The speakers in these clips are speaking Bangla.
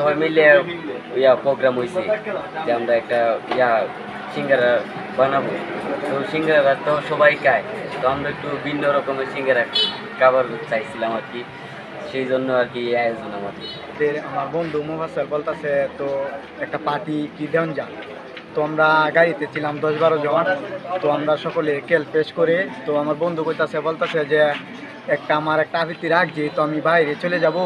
সবাই মিলে ইয়া প্রোগ্রাম হয়েছে যে আমরা একটা ইয়া সিঙ্গারা বানাবো। তো সিঙ্গারা তো সবাই খায়। তো আমরা একটু ভিন্ন রকমের সিঙ্গারা খাবার চাইছিলাম আর কি। সেই জন্য আর কি আয়োজন আমাদের। আমার বন্ধু মুফাসল বলতেছে, তো একটা পার্টি কি দেন যা? তো আমরা গাড়িতে ছিলাম দশ বারো জন। তো আমরা সকলে কেল পেশ করে, তো আমার বন্ধু কইতাছে, বলতেছে যে, একটা আমার একটা আবৃত্তি রাখছি তো আমি বাইরে চলে যাব।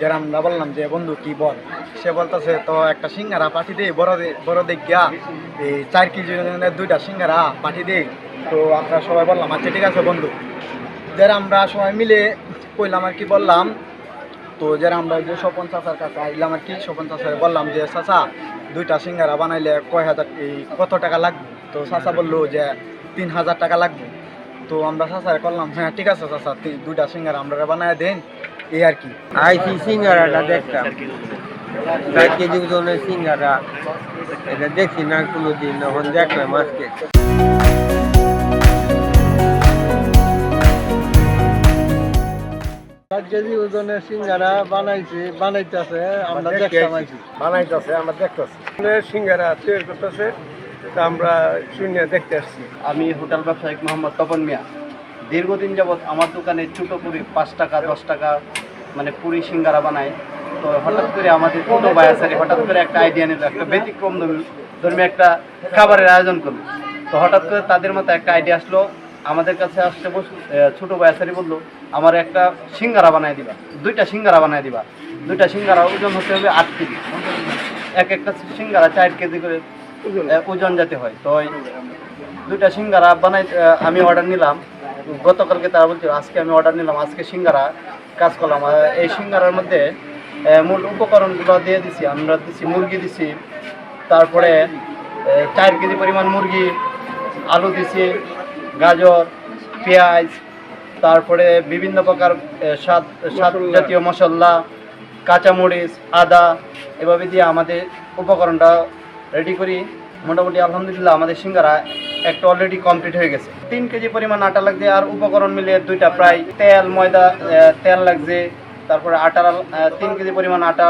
যারা আমরা বললাম যে, বন্ধু, কি বল? সে বলতেছে, তো একটা সিঙ্গারা পাঠি দেই বড় দে- বড় দিক গিয়া। এই চার কেজি দুইটা সিঙ্গারা পাঠি দেই তো আমরা সবাই বললাম আচ্ছা ঠিক আছে, বন্ধু। যারা আমরা সবাই মিলে কইলাম আর কি, বললাম, তো যারা আমরা যে স্বপন চাচার কাছে আইলাম আর কি, স্বপন চাচার বললাম যে, চাচা, দুইটা সিঙ্গারা বানাইলে কয় হাজার কত টাকা লাগবে? তো চাচা বলল যে, তিন হাজার টাকা লাগবে। তো আমরা চাচারে করলাম হ্যাঁ ঠিক আছে, চাচা দুইটা সিঙ্গারা আমরা বানায় দেন। এই আর কি। আইসি সিঙ্গারাটা দেখতাম। চার কেজি ওজনের সিঙ্গারা। এটা দেখছি না কোনো দিন এখন দেখলাম আজকে। চার কেজি ওজনের সিঙ্গারা বানাইছে বানাইতেছে আমরা দেখতাম বানাইতেছে আমরা দেখতেছি। সিঙ্গারা তৈরি করতেছে তা আমরা শূন্য দেখতে আসছি। আমি হোটেল ব্যবসায়িক মোহাম্মদ তপন মিয়া। দীর্ঘদিন যাবৎ আমার দোকানে ছোটো পুরি পাঁচ টাকা, দশ টাকা মানে পুরি সিঙ্গারা বানায়। তো হঠাৎ করে আমাদের ভাই আছে হঠাৎ করে একটা আইডিয়া নিল, একটা ব্যতিক্রম ধর্মী- একটা খাবারের আয়োজন করল। তো হঠাৎ করে তাদের মতো একটা আইডিয়া আসলো। আমাদের কাছে আসতে বস ছোটো আসারি বলল, আমার একটা সিঙ্গারা বানাই দিবা, দুইটা সিঙ্গারা বানাই দিবা। দুইটা সিঙ্গারা ওজন হতে হবে আট কেজি। এক একটা সিঙ্গারা চার কেজি করে ওজন যাতে হয়। তো দুইটা সিঙ্গারা বানাই আমি অর্ডার নিলাম। গতকালকে তারা বলছিল আজকে আমি অর্ডার নিলাম আজকে সিঙ্গারা কাজ করলাম। এই সিঙ্গারার মধ্যে মূল উপকরণগুলো দিয়ে দিছি আমরা দিছি মুরগি দিছি তারপরে চার কেজি পরিমাণ মুরগি আলু দিছি গাজর পেঁয়াজ তারপরে বিভিন্ন প্রকার স্বাদ স্বাদ জাতীয় মশলা কাঁচামরিচ আদা এভাবে দিয়ে আমাদের উপকরণটা রেডি করি। মোটামুটি আলহামদুলিল্লাহ আমাদের সিঙ্গারা একটা অলরেডি কমপ্লিট হয়ে গেছে। তিন কেজি পরিমাণ আটা লাগছে আর উপকরণ মিলিয়ে দুইটা, প্রায় তেল, ময়দা তেল লাগছে, তারপরে আটা তিন কেজি পরিমাণ আটা।